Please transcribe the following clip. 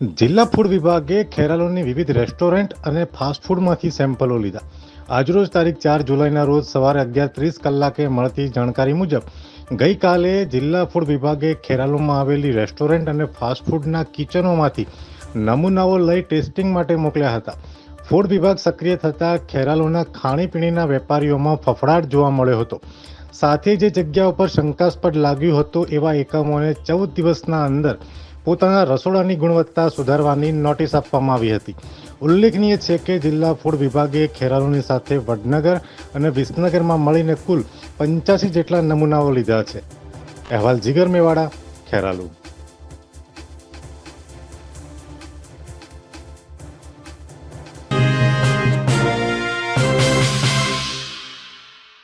જિલ્લા ફૂડ વિભાગે ખેરાલુની વિવિધ રેસ્ટોરન્ટ અને ફાસ્ટફૂડમાંથી સેમ્પલો લીધા. આજરોજ તારીખ ચાર જુલાઈના રોજ સવારે અગિયાર ત્રીસ કલાકે મળતી જાણકારી મુજબ, ગઈકાલે જિલ્લા ફૂડ વિભાગે ખેરાલુમાં આવેલી રેસ્ટોરન્ટ અને ફાસ્ટફૂડના કિચનોમાંથી નમૂનાઓ લઈ ટેસ્ટિંગ માટે મોકલ્યા હતા. ફૂડ વિભાગ સક્રિય થતાં ખેરાલુના ખાણીપીણીના વેપારીઓમાં ફફડાટ જોવા મળ્યો હતો. સાથે જે જગ્યા ઉપર શંકાસ્પદ લાગ્યું હતું એવા એકમોને ચૌદ દિવસના અંદર પોતાના રસોડાની ગુણવત્તા સુધારવાની નોટિસ આપવામાં આવી હતી. ઉલ્લેખનીય છે કે જિલ્લા ફૂડ વિભાગે ખેરાલુની સાથે વડનગર અને વિસનગરમાં મળીને કુલ પંચ્યાસી જેટલા નમૂનાઓ લીધા છે. અહેવાલ જીગર મેવાડા, ખેરાલુ.